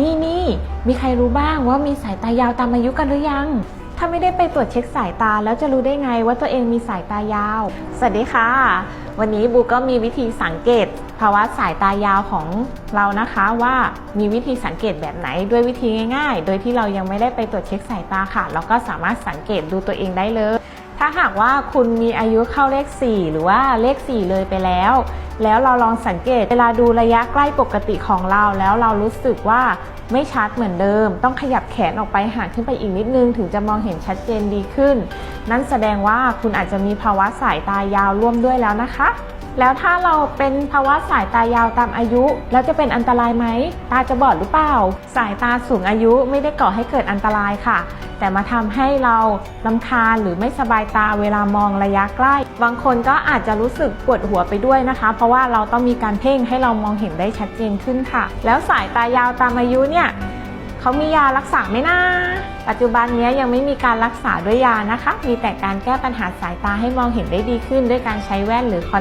นี่นี่มีใครรู้บ้างว่ามีสายตายาวตามอายุกันหรือยัง ถ้าไม่ได้ไปตรวจเช็คสายตาแล้วจะรู้ได้ไงว่าตัวเองมีสายตายาว สวัสดีค่ะ วันนี้บูก็มีวิธีสังเกตภาวะสายตายาวของเรานะคะว่ามีวิธีสังเกตแบบไหนด้วยวิธีง่าย ๆ โดยที่เรายังไม่ได้ไปตรวจเช็คสายตาค่ะ เราก็สามารถสังเกตดูตัวเองได้เลย ถ้าหากว่าคุณมีอายุเข้าเลข 4 หรือว่าเลข 4 เลยไปแล้ว แล้วเราลองสังเกตเวลาดูระยะใกล้ปกติของเรา แล้วเรารู้สึกว่าไม่ชัดเหมือนเดิม ต้องขยับแขนออกไปห่างขึ้นไปอีกนิดนึง ถึงจะมองเห็นชัดเจนดีขึ้น นั่นแสดงว่าคุณอาจจะมีภาวะสายตายาวร่วมด้วยแล้วนะคะ แล้วถ้าเราเป็นภาวะสายตายาวตามอายุ แล้วจะเป็นอันตรายไหม ตาจะบอดหรือเปล่า สายตาสูงอายุไม่ได้ก่อให้เกิดอันตรายค่ะ แต่มาทำให้เราลำคาญหรือไม่สบายตาเวลามองระยะใกล้ บางคนก็อาจจะรู้สึกปวดหัวไปด้วยนะคะ เพราะว่าเราต้องมีการเพ่งให้เรามองเห็นได้ชัดเจนขึ้นค่ะ แล้วสายตายาวตามอายุเนี่ยเขามียารักษาไหมนะปัจจุบันนี้ยังไม่มีการรักษาด้วยยานะคะ มีแต่การแก้ปัญหาสายตาให้มองเห็นได้ดีขึ้น ด้วยการใช้แว่นหรือคอน